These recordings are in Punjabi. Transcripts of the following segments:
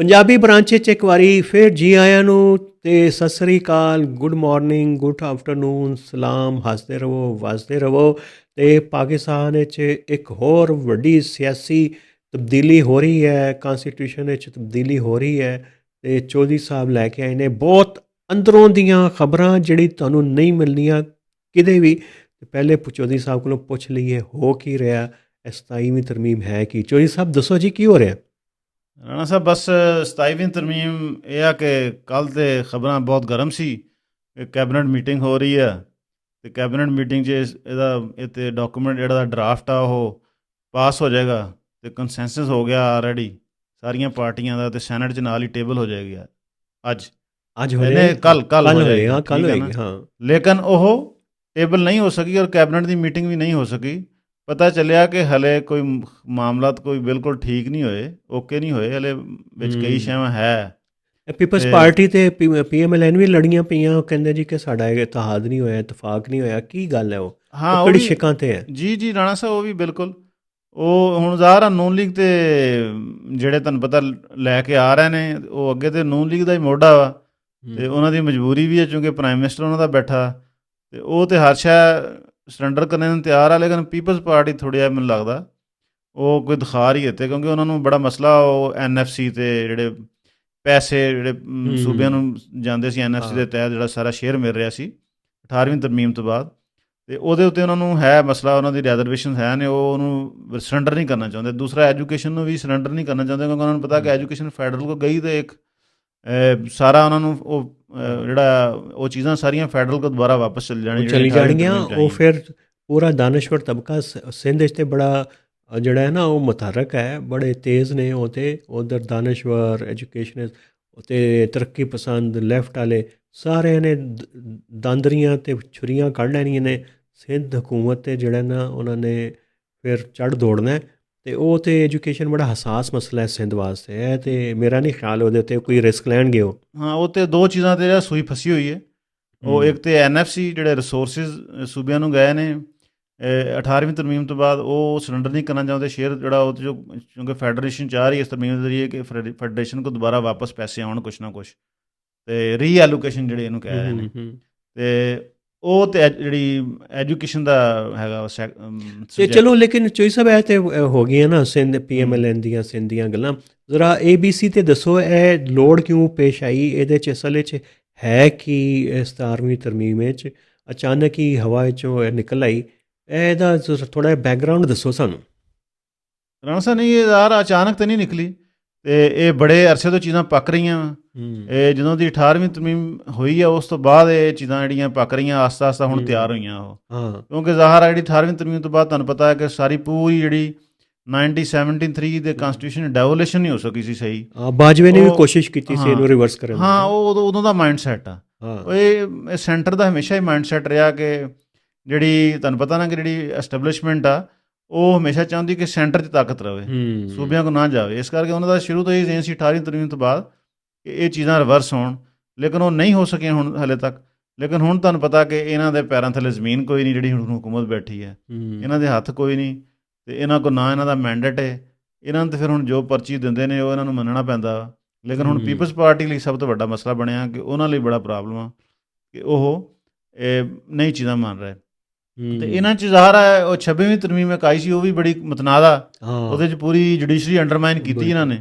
ਪੰਜਾਬੀ ਬ੍ਰਾਂਚ 'ਚ ਇੱਕ ਵਾਰੀ ਫਿਰ ਜੀ ਆਇਆਂ ਨੂੰ ਤੇ ਸਤਿ ਸ੍ਰੀ ਅਕਾਲ, ਗੁੱਡ ਮਾਰਨਿੰਗ, ਗੁੱਡ ਆਫਟਰਨੂਨ, ਸਲਾਮ, ਹੱਸਦੇ ਰਹੋ, ਵਸਦੇ ਰਹੋ ਤੇ ਪਾਕਿਸਤਾਨ ਵਿੱਚ ਇੱਕ ਹੋਰ ਵੱਡੀ ਸਿਆਸੀ ਤਬਦੀਲੀ ਹੋ ਰਹੀ ਹੈ ਕਨਸਟੀਟਿਊਸ਼ਨ ਵਿੱਚ ਤਬਦੀਲੀ ਹੋ ਰਹੀ ਹੈ ਤੇ ਚੌਧਰੀ ਸਾਹਿਬ ਲੈ ਕੇ ਆਏ ਨੇ। ਬਹੁਤ ਅੰਦਰੋਂ ਦੀਆਂ ਖਬਰਾਂ ਜਿਹੜੀ ਤੁਹਾਨੂੰ ਨਹੀਂ ਮਿਲਣੀਆਂ ਕਿਤੇ ਵੀ, ਤੇ ਪਹਿਲੇ ਪੁ- ਚੌਧਰੀ ਸਾਹਿਬ ਕੋਲੋਂ ਪੁੱਛ ਲਈਏ, ਹੋ ਕੀ ਰਿਹਾ? ਇਸ 27ਵੀਂ ਤਰਮੀਮ ਹੈ ਕੀ? ਚੌਧਰੀ ਸਾਹਿਬ, ਦੱਸੋ ਜੀ, ਕੀ ਹੋ ਰਿਹਾ? ਰਾਣਾ ਸਾਹਿਬ ਬਸ 27ਵੀਂ ਤਰਮੀਮ ਇਹ ਆ ਕਿ ਕੱਲ ਤੇ ਖਬਰਾਂ ਬਹੁਤ ਗਰਮ ਸੀ ਕਿ ਕੈਬਨਿਟ ਮੀਟਿੰਗ ਹੋ ਰਹੀ ਆ ਤੇ ਕੈਬਨਿਟ ਮੀਟਿੰਗ 'ਚ ਇਹਦਾ ਇਹ ਤੇ ਡਾਕੂਮੈਂਟ ਜਿਹੜਾ ਦਾ ਡਰਾਫਟ ਆ ਉਹ ਪਾਸ ਹੋ ਜਾਏਗਾ ਤੇ ਕੰਸੈਂਸਸ ਹੋ ਗਿਆ ਆਲਰੇਡੀ ਸਾਰੀਆਂ ਪਾਰਟੀਆਂ ਦਾ ਤੇ ਸੈਨੇਟ 'ਚ ਨਾਲ ਹੀ ਟੇਬਲ ਹੋ ਜਾਏਗੀ ਅੱਜ। ਅੱਜ ਹੋ ਰਿਹਾ ਕੱਲ੍ਹ- ਕੱਲ੍ਹ ਹੋ ਜਾਏਗਾ, ਕੱਲ ਹੋਏਗੀ? ਹਾਂ। ਲੇਕਿਨ ਉਹ ਟੇਬਲ ਨਹੀਂ ਹੋ ਸਕੀ ਔਰ ਕੈਬਨਿਟ ਦੀ ਮੀਟਿੰਗ ਵੀ ਨਹੀਂ ਹੋ ਸਕੀ। ਪਤਾ ਚੱਲਿਆ ਕਿ ਹਲੇ ਕੋਈ ਮਾਮਲਾਤ ਕੋਈ ਬਿਲਕੁਲ ਠੀਕ ਨਹੀਂ ਹੋਏ ਓਕੇ ਨਹੀਂ ਹੋਏ ਹਲੇ ਵਿੱਚ ਕਈ। ਸ਼ੈਵਾਂ ਹੈ। ਪੀਪਲਸ ਪਾਰਟੀ ਤੇ ਪੀਐਮਐਲਐਨ ਵੀ ਲੜੀਆਂ ਪਈਆਂ ਉਹ ਕਹਿੰਦੇ ਜੀ ਕਿ ਸਾਡਾ ਇਤਿਹਾਦ ਨਹੀਂ ਹੋਇਆ ਇਤਫਾਕ ਨਹੀਂ ਹੋਇਆ ਕੀ ਗੱਲ ਹੈ ਉਹ? ਹਾਂ ਕਿਹੜੀ ਸ਼ਿਕਾਂ ਤੇ ਹੈ? ਜੀ ਜੀ ਰਾਣਾ ਸਾਹਿਬ ਉਹ ਵੀ ਬਿਲਕੁਲ। ਉਹ ਹੁਣ ਜ਼ਾਹਰ ਆ ਨੂਨ ਲੀਗ ਤੇ ਜਿਹੜੇ ਤੁਹਾਨੂੰ ਪਤਾ ਲੈ ਕੇ ਆ ਰਹੇ ਨੇ ਉਹ ਅੱਗੇ ਤੇ ਨੂਨ ਲੀਗ ਦਾ ਹੀ ਮੋਢਾ ਵਾ। ਤੇ ਉਹਨਾਂ ਦੀ ਮਜਬੂਰੀ ਵੀ ਹੈ ਕਿਉਂਕਿ ਪ੍ਰਾਈਮ ਮਿਨਿਸਟਰ ਉਹਨਾਂ ਦਾ ਬੈਠਾ। ਤੇ ਉਹ ਤੇ ਹਰ ਸ਼ੈ ਸਰੈਂਡਰ ਕਰਨ ਨੂੰ ਤਿਆਰ ਆ ਲੇਕਿਨ ਪੀਪਲਸ ਪਾਰਟੀ ਥੋੜ੍ਹਾ ਮੈਨੂੰ ਲੱਗਦਾ ਉਹ ਕੋਈ ਦਿਖਾ ਰਹੀ ਹੈ ਤੇ ਕਿਉਂਕਿ ਉਹਨਾਂ ਨੂੰ ਬੜਾ ਮਸਲਾ ਉਹ ਐਨਐਫਸੀ ਤੇ ਜਿਹੜੇ ਪੈਸੇ ਜਿਹੜੇ। ਸੂਬਿਆਂ ਨੂੰ ਜਾਂਦੇ ਸੀ ਐਨਐਫਸੀ। ਦੇ ਤਹਿਤ ਜਿਹੜਾ ਸਾਰਾ ਸ਼ੇਅਰ ਮਿਲ ਰਿਹਾ ਸੀ 18ਵੀਂ ਤਰਮੀਮ ਤੋਂ ਬਾਅਦ ਤੇ ਉਹਦੇ ਉੱਤੇ ਉਹਨਾਂ ਨੂੰ ਹੈ ਮਸਲਾ ਉਹਨਾਂ ਦੀ ਰਿਜ਼ਰਵੇਸ਼ਨ ਹੈ ਨੇ ਉਹ ਉਹਨੂੰ ਸਰੈਂਡਰ ਨਹੀਂ ਕਰਨਾ ਚਾਹੁੰਦੇ ਦੂਸਰਾ ਐਜੂਕੇਸ਼ਨ ਨੂੰ ਵੀ ਸਰੈਂਡਰ ਨਹੀਂ ਕਰਨਾ ਚਾਹੁੰਦੇ ਕਿਉਂਕਿ ਉਹਨਾਂ ਨੂੰ ਪਤਾ ਕਿ ਐਜੂਕੇਸ਼ਨ ਫੈਡਰਲ ਕੋ ਗਈ ਤੇ ਇੱਕ ਸਾਰਾ ਉਹਨਾਂ ਨੂੰ ਉਹ ਜਿਹੜਾ ਉਹ ਚੀਜ਼ਾਂ ਸਾਰੀਆਂ ਫੈਡਰਲ ਕੋ ਦੁਬਾਰਾ ਵਾਪਸ ਚਲ ਜਾਣੀ ਚਲੀ ਜਾਣਗੀਆਂ ਉਹ ਫਿਰ ਪੂਰਾ ਦਾਨਸ਼ਵਰ ਤਬਕਾ ਸਿੰਧ ਤੇ ਬੜਾ ਜਿਹੜਾ ਹੈ ਨਾ ਉਹ ਮੁਤਹਰਕ ਹੈ ਬੜੇ ਤੇਜ਼ ਨੇ ਉਹ ਤੇ ਉਧਰ ਦਾਨਸ਼ਵਰ ਐਜੂਕੇਸ਼ਨ ਤੇ ਤਰੱਕੀ ਪਸੰਦ ਲੈਫਟ ਵਾਲੇ ਸਾਰਿਆਂ ਨੇ ਦੰਦਰੀਆਂ ਤੇ ਛੁਰੀਆਂ ਕੱਢ ਲੈਣੀਆਂ ਨੇ ਸਿੰਧ ਹਕੂਮਤ ਤੇ ਜਿਹੜਾ ਨਾ ਉਹਨਾਂ ਨੇ ਫਿਰ ਚੜ ਦੌੜਨਾ ਤੇ ਉਹ ਤੇ ਐਜੂਕੇਸ਼ਨ ਬੜਾ ਹਸਾਸ ਮਸਲਾ ਹੈ ਸਿੰਧ ਵਾਸਤੇ ਹੈ ਤੇ ਮੇਰਾ ਨਹੀਂ ਖਿਆਲ ਉਹਦੇ ਉੱਤੇ ਕੋਈ ਰਿਸਕ ਲੈਣਗੇ ਉਹ ਹਾਂ ਉਹ ਤੇ ਦੋ ਚੀਜ਼ਾਂ ਤੇ ਜਿਹੜਾ ਸੂਈ ਫਸੀ ਹੋਈ ਹੈ ਉਹ। ਇੱਕ ਤੇ ਐਨਐਫਸੀ ਜਿਹੜੇ ਰਿਸੋਰਸਸ ਸੂਬਿਆਂ ਨੂੰ ਗਏ ਨੇ ਅਹ 18ਵੀਂ ਤਰਮੀਮ ਤੋਂ ਬਾਅਦ ਉਹ ਸਰੈਂਡਰ ਨਹੀਂ ਕਰਨਾ ਚਾਹੁੰਦੇ ਸ਼ੇਅਰ ਜਿਹੜਾ ਉਹ ਤੇ ਜੋ ਕਿਉਂਕਿ ਫੈਡਰੇਸ਼ਨ ਚਾਹ ਰਹੀ ਹੈ ਇਸ ਤਰਮੀਮ ਦੇ ਜ਼ਰੀਏ ਕਿ ਫੈਡਰੇ- ਫੈਡਰੇਸ਼ਨ ਕੋ ਦੁਬਾਰਾ ਵਾਪਸ ਪੈਸੇ ਆਉਣ ਕੁਛ ਨਾ ਕੁਛ ਤੇ ਰੀਐਲੋਕੇਸ਼ਨ ਜਿਹੜੇ ਇਹਨੂੰ ਕਹਿ ਰਹੇ ਨੇ। ਤੇ ਉਹ ਤੇ ਐਜ- ਜਿਹੜੀ ਐਜੂਕੇਸ਼ਨ ਦਾ ਹੈਗਾ ਸੈਕ- ਅਮ, ਤੇ subject। ਚਲੋ ਲੇਕਿਨ ਚੋਈ ਸਾਹਿਬ ਇਹ ਤੇ ਅ, ਹੋ ਗਈਆਂ ਨਾ ਸਿੰਧ ਪੀਐਮਐਲਐਨ ਦੀਆਂ ਸਿੰਧ ਦੀਆਂ ਗੱਲਾਂ। ਜ਼ਰਾ ਏਬੀਸੀ ਤੇ ਦੱਸੋ ਇਹ ਲੋੜ ਕਿਉਂ ਪੇਸ਼ ਆਈ? ਇਹਦੇ ਚ ਅਸਲ ਵਿੱਚ ਹੈ ਕਿ ਇਸ 17ਵੀਂ ਤਰਮੀਮ ਵਿੱਚ? ਅਚਾਨਕ ਹੀ ਹਵਾ ਵਿੱਚੋਂ ਇਹ ਨਿਕਲ ਆਈ। ਇਹਦਾ ਥੋੜਾ ਬੈਕਗ੍ਰਾਉਂਡ ਦੱਸੋ ਸਾਨੂੰ। ਰਾਣਾ ਸਾਹਿਬ ਨਹੀਂ ਇਹ ਯਾਰ ਅਚਾਨਕ ਤੇ ਨਹੀਂ ਨਿਕਲੀ। ਤੇ ਇਹ ਬੜੇ ਅਰਸੇ ਤੋਂ ਚੀਜ਼ਾਂ ਪੱਕ ਰਹੀਆਂ। ਇਹ ਜਦੋਂ ਦੀ 18ਵੀਂ ਤਰਮੀਮ ਹੋਈ ਆ ਉਸ ਤੋਂ ਬਾਅਦ ਇਹ ਚੀਜ਼ਾਂ ਜਿਹੜੀਆਂ ਪੱਕ ਰਹੀਆਂ ਆਸਤਾ ਆਸਤਾ ਹੁਣ ਹੂੰ। ਤਿਆਰ ਹੋਈਆਂ ਉਹ। ਹਾਂ। ਕਿਉਂਕਿ ਜ਼ਾਹਰ ਆ ਜਿਹੜੀ 18ਵੀਂ ਤਰਮੀਮ ਤੋਂ ਬਾਅਦ ਤੁਹਾਨੂੰ ਪਤਾ ਹੈ ਕਿ ਸਾਰੀ ਪੂਰੀ ਜਿਹੜੀ 1973 ਦੇ ਕਨਸਟੀਟਿਊਸ਼ਨ ਡੈਵੋਲੂਸ਼ਨ ਨਹੀਂ ਹੋ ਸਕੀ ਸੀ ਸਹੀ। ਆ, ਬਾਜਵੇ ਨੇ ਵੀ ਕੋਸ਼ਿਸ਼ ਕੀਤੀ ਸੀ ਹਾਂ। ਇਹਨੂੰ ਰਿਵਰਸ ਕਰਨ ਦੀ। ਹਾਂ ਉਹ ਉਦੋਂ ਉਦੋਂ ਦਾ ਮਾਈਂਡ ਸੈਟ ਆ। ਹਾਂ। ਇਹ ਸੈਂਟਰ ਦਾ ਹਮੇਸ਼ਾ ਹੀ ਮਾਈਂਡ ਸੈਟ ਰਿਹਾ ਕਿ ਜਿਹੜੀ ਤੁਹਾਨੂੰ ਪਤਾ ਨਾ ਕਿ ਜਿਹੜੀ ਐਸਟੈਬਲਿਸ਼ਮੈਂਟ ਆ ਉਹ ਹਮੇਸ਼ਾ ਚਾਹੁੰਦੀ ਕਿ ਸੈਂਟਰ 'ਚ ਤਾਕਤ ਰਵੇ ਸੂਬਿਆਂ ਕੋ ਨਾ ਜਾਵੇ ਇਸ ਕਰਕੇ ਉਹਨਾਂ ਦਾ ਸ਼ੁਰੂ ਤੋਂ ਹੀ ਏਜੰਸੀ ਸੀ 18ਵੀਂ ਤਰਮੀਮ ਤੋਂ ਬਾਅਦ ਕਿ ਇਹ ਚੀਜ਼ਾਂ ਰਿਵਰਸ ਹੋਣ ਲੇਕਿਨ ਉਹ ਨਹੀਂ ਹੋ ਸਕੀਆਂ ਹੁਣ ਹਲੇ ਤੱਕ ਲੇਕਿਨ ਹੁਣ ਤੁਹਾਨੂੰ ਪਤਾ ਕਿ ਇਹਨਾਂ ਦੇ ਪੈਰਾਂ ਥੱਲੇ ਜ਼ਮੀਨ ਕੋਈ ਨਹੀਂ ਜਿਹੜੀ ਹੁਣ ਹਕੂਮਤ ਬੈਠੀ ਹੈ। ਇਹਨਾਂ ਦੇ ਹੱਥ ਕੋਈ ਨਹੀਂ ਤੇ ਇਹਨਾਂ ਕੋ ਨਾ ਇਹਨਾਂ ਦਾ ਮੈਂਡੇਟ ਹੈ ਇਹਨਾਂ ਨੂੰ ਤੇ ਫਿਰ ਹੁਣ ਜੋ ਪਰਚੀ ਦਿੰਦੇ ਨੇ ਉਹ ਇਹਨਾਂ ਨੂੰ ਮੰਨਣਾ ਪੈਂਦਾ। ਲੇਕਿਨ ਹੁਣ। ਪੀਪਲਸ ਪਾਰਟੀ ਲਈ ਸਭ ਤੋਂ ਵੱਡਾ ਮਸਲਾ ਬਣਿਆ ਕਿ ਉਹਨਾਂ ਲਈ ਬੜਾ ਪ੍ਰੋਬਲਮ ਆ ਕਿ ਉਹ ਇਹ ਨਹੀਂ ਚੀਜ਼ਾਂ ਮੰਨ ਰਹੇ। ਤੇ ਇਹਨਾਂ ਚ ਜ਼ਾਹਰ ਹੈ ਉਹ 26ਵੀਂ ਤਰਮੀਮ ਇੱਕ ਆਈ ਸੀ ਉਹ ਵੀ ਬੜੀ ਮਤਨਾਦਾ। ਉਹਦੇ ਚ ਪੂਰੀ ਜੁਡੀਸ਼ਰੀ ਅੰਡਰਮਾਈਨ ਕੀਤੀ ਇਹਨਾਂ ਨੇ।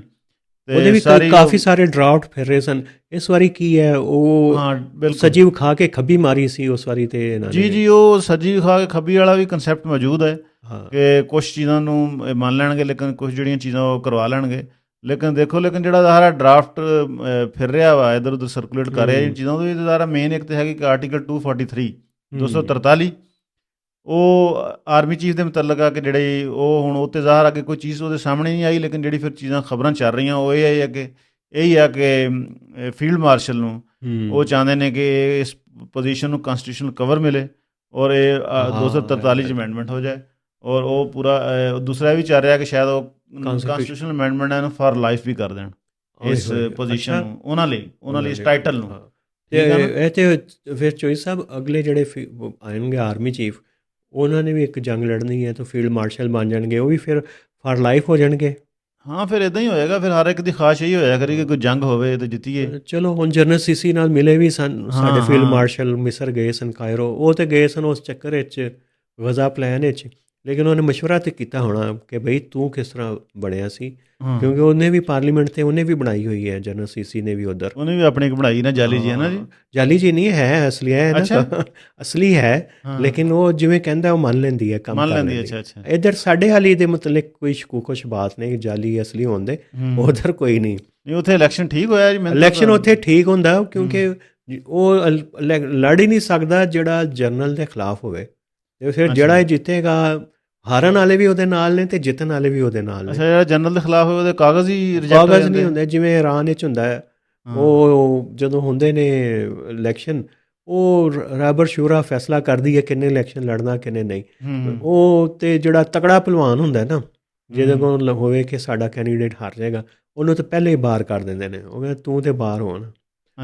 ਉਹਦੇ ਵੀ ਸਾਰੀ ਕਾਫੀ ਸਾਰੇ ਡਰਾਫਟ ਫਿਰ ਰਹੇ ਸਨ। ਇਸ ਵਾਰੀ ਕੀ ਹੈ ਉਹ ਹਾਂ ਬਿਲਕੁਲ। ਸਜੀਵ ਖਾ ਕੇ ਖੱਬੀ ਮਾਰੀ ਸੀ ਉਸ ਵਾਰੀ ਤੇ ਇਹਨਾਂ ਜੀ ਨੇ। ਜੀ ਉਹ ਸੱਜੀ ਖਾ ਕੇ ਖੱਬੀ ਵਾਲਾ ਵੀ ਕਨਸੈਪਟ ਮੌਜੂਦ ਹੈ ਕਿ ਕੁਝ ਚੀਜ਼ਾਂ ਨੂੰ ਮੰਨ ਲੈਣਗੇ ਲੇਕਿਨ ਕੁਝ ਜਿਹੜੀਆਂ ਚੀਜ਼ਾਂ ਉਹ ਕਰਵਾ ਲੈਣਗੇ। ਲੇਕਿਨ ਦੇਖੋ ਲੇਕਿਨ ਜਿਹੜਾ ਸਾਰਾ ਡਰਾਫਟ ਫਿਰ ਰਿਹਾ ਵਾ ਇਧਰ ਉਧਰ ਸਰਕੂਲੇਟ ਕਰ ਰਿਹਾ ਇਹ। ਚੀਜ਼ਾਂ ਉਹਦੇ ਵਿੱਚ ਸਾਰਾ ਮੇਨ ਇੱਕ ਤੇ ਹੈਗੀ ਕਿ ਆਰਟੀਕਲ 243 ਹੂੰ। 243 ਉਹ ਆਰਮੀ ਚੀਫ ਦੇ ਮੁਤਲਕ ਆ ਕਿ ਜਿਹੜੇ ਉਹ ਹੁਣ ਉੱਤੇ ਜ਼ਾਹਰ ਆ ਕਿ ਕੋਈ ਚੀਜ਼ ਉਹਦੇ ਸਾਹਮਣੇ ਨਹੀਂ ਆਈ ਲੇਕਿਨ ਜਿਹੜੀ ਫਿਰ ਚੀਜ਼ਾਂ ਖਬਰਾਂ ਚੱਲ ਰਹੀਆਂ ਉਹ ਇਹ ਹੈ ਕਿ ਇਹੀ ਆ ਕਿ ਫੀਲਡ ਮਾਰਸ਼ਲ ਨੂੰ ਹੂੰ। ਉਹ ਚਾਹੁੰਦੇ ਨੇ ਕਿ ਇਸ ਪੋਜੀਸ਼ਨ ਨੂੰ ਕਨਸਟੀਟਿਊਸ਼ਨਲ ਕਵਰ ਮਿਲੇ ਔਰ ਇਹ ਅ, ਹਾਂ, 243 ਚ ਅਮੈਂਡਮੈਂਟ ਹੋ ਜਾਏ ਔਰ ਉਹ ਪੂਰਾ ਦੂਸਰਾ ਵੀ ਚੱਲ ਰਿਹਾ ਕਿ ਸ਼ਾਇਦ ਉਹ ਕਨਸਟੀਟਿਊਸ਼ਨਲ ਅਮੈਂਡਮੈਂਟ ਇਹਨੂੰ ਫਾਰ ਲਾਈਫ ਵੀ ਕਰ ਦੇਣ ਇਸ ਪੋਜੀਸ਼ਨ। ਨੂੰ ਉਹਨਾਂ ਲਈ ਉਹਨਾਂ ਲਈ ਇਸ। ਟਾਈਟਲ ਨੂੰ ਹਾਂ। ਹੈ? ਇਹ ਤੇ ਫਿਰ ਚੋਈ ਸਾਹਿਬ ਅਗਲੇ ਜਿਹੜੇ ਉਹ ਆਉਣਗੇ ਆਰਮੀ ਚੀਫ ਉਹਨਾਂ ਨੇ ਵੀ ਇੱਕ ਜੰਗ ਲੜਨੀ ਹੈ ਤਾਂ ਫੀਲਡ ਮਾਰਸ਼ਲ ਬਣ ਜਾਣਗੇ ਉਹ ਵੀ ਫਿਰ ਫਾਰ ਲਾਈਫ ਹੋ ਜਾਣਗੇ। ਹਾਂ ਫਿਰ ਇਦਾਂ ਹੀ ਹੋਏਗਾ ਫਿਰ ਹਰ ਇੱਕ ਦੀ ਖਾਸ਼ ਇਹੀ ਹੋਇਆ ਕਰੀ ਕਿ ਕੋਈ ਜੰਗ ਹੋਵੇ ਤੇ ਜਿੱਤੀਏ। ਚਲੋ ਹੁਣ ਜਨਰਲ ਸੀਸੀ ਨਾਲ ਮਿਲੇ ਵੀ ਸਨ ਸਾਡੇ ਫੀਲਡ। ਮਾਰਸ਼ਲ ਮਿਸਰ ਗਏ ਸਨ ਕਾਇਰੋ ਉਹ ਤੇ ਗਏ ਸਨ ਉਸ ਚੱਕਰ ਵਿੱਚ ਗਜ਼ਾ ਪਲਾਨ ਵਿੱਚ। ਲੇਕਿਨ ਉਹਨੇ مشورہ ਤੇ ਕੀਤਾ ਹੋਣਾ ਕਿ ਬਈ ਤੂੰ ਕਿਸ ਤਰ੍ਹਾਂ ਬਣਿਆ ਸੀ ਹਾਂ। ਕਿਉਂਕਿ ਉਹਨੇ ਵੀ ਪਾਰਲੀਮੈਂਟ ਤੇ ਉਹਨੇ ਵੀ ਬਣਾਈ ਹੋਈ ਹੈ ਜਨਰਲ ਸੀਸੀ ਨੇ ਵੀ ਉਧਰ ਉਹਨੇ ਵੀ ਆਪਣੀ ਇੱਕ ਬਣਾਈ ਨਾ ਜਾਲੀ ਜੀ ਹੈ ਨਾ ਜੀ ਜਾਲੀ ਜੀ ਨਹੀਂ ਹੈ ਅਸਲੀ ਹੈ ਨਾ ਅੱਛਾ। ਅਸਲੀ ਹੈ ਹਾਂ। ਲੇਕਿਨ ਉਹ ਜਿਵੇਂ ਕਹਿੰਦਾ ਉਹ ਮੰਨ ਲੈਂਦੀ ਹੈ ਕੰਮ ਮੰਨ ਕਰ ਲੈਂਦੀ ਲੈਂਦੀ ਅੱਛਾ ਅੱਛਾ ਇਧਰ ਸਾਡੇ ਹਾਲੀ ਦੇ ਮਤਲਬ ਕੋਈ ਸ਼ਕੂਕੋ ਸ਼ਬਾਤ ਨਹੀਂ ਜਾਲੀ ਅਸਲੀ ਹੁੰਦੇ ਹੂੰ। ਉਧਰ ਕੋਈ ਨਹੀਂ ਨਹੀਂ ਉੱਥੇ ਇਲੈਕਸ਼ਨ ਠੀਕ ਹੋਇਆ ਜੀ ਮੈਨੂੰ ਤਾਂ- ਇਲੈਕਸ਼ਨ ਉੱਥੇ ਠੀਕ ਹੁੰਦਾ ਕਿਉਂਕਿ ਉਹ ਅਲ- ਲੈ- ਲੜ ਹੀ ਨਹੀਂ ਸਕਦਾ ਜਿਹੜਾ ਜਨਰਲ ਦੇ ਖਿਲਾਫ ਹੋਵੇ ਤੇ ਫਿਰ ਅੱਛਾ। ਜਿਹੜਾ ਜਿੱਤੇਗਾ ਹਾਰਨ ਵਾਲੇ ਵੀ ਉਹਦੇ ਨਾਲ ਨੇ ਤੇ ਜਿੱਤਣ ਵਾਲੇ ਵੀ ਉਹਦੇ ਨਾਲ ਅੱਛਾ ਨੇ ਜਿਹੜਾ ਜਨਰਲ ਦੇ ਖਿਲਾਫ ਹੋਏ ਉਹਦੇ ਕਾਗਜ਼ ਹੀ ਰਿਜੈਕਟ ਹੋ ਕਾਗਜ਼ ਜਾਂਦੇ ਨਹੀਂ ਹੁੰਦੇ ਜਿਵੇਂ ਇਰਾਨ ਵਿੱਚ ਹੁੰਦਾ ਹੈ। ਉਹ ਜਦੋਂ ਹੁੰਦੇ ਨੇ ਇਲੈਕਸ਼ਨ ਉਹ ਰਾਬਰ ਸ਼ੂਰਾ ਫੈਸਲਾ ਕਰਦੀ ਹੈ ਕਿੰਨੇ ਇਲੈਕਸ਼ਨ ਲੜਨਾ ਕਿੰਨੇ ਨਹੀਂ ਉਹ ਤੇ ਜਿਹੜਾ ਤਕੜਾ ਪਹਿਲਵਾਨ ਹੁੰਦਾ ਨਾ ਜਿਹਦੇ। ਕੋਲ ਹੋਵੇ ਕਿ ਸਾਡਾ ਕੈਂਡੀਡੇਟ ਹਾਰ ਜਾਏਗਾ ਉਹਨੂੰ ਤਾਂ ਪਹਿਲੇ ਹੀ ਬਾਹਰ ਕਰ ਦਿੰਦੇ ਨੇ ਉਹ ਕਹਿੰਦੇ ਤੂੰ ਤੇ ਬਾਹਰ ਹੋਣ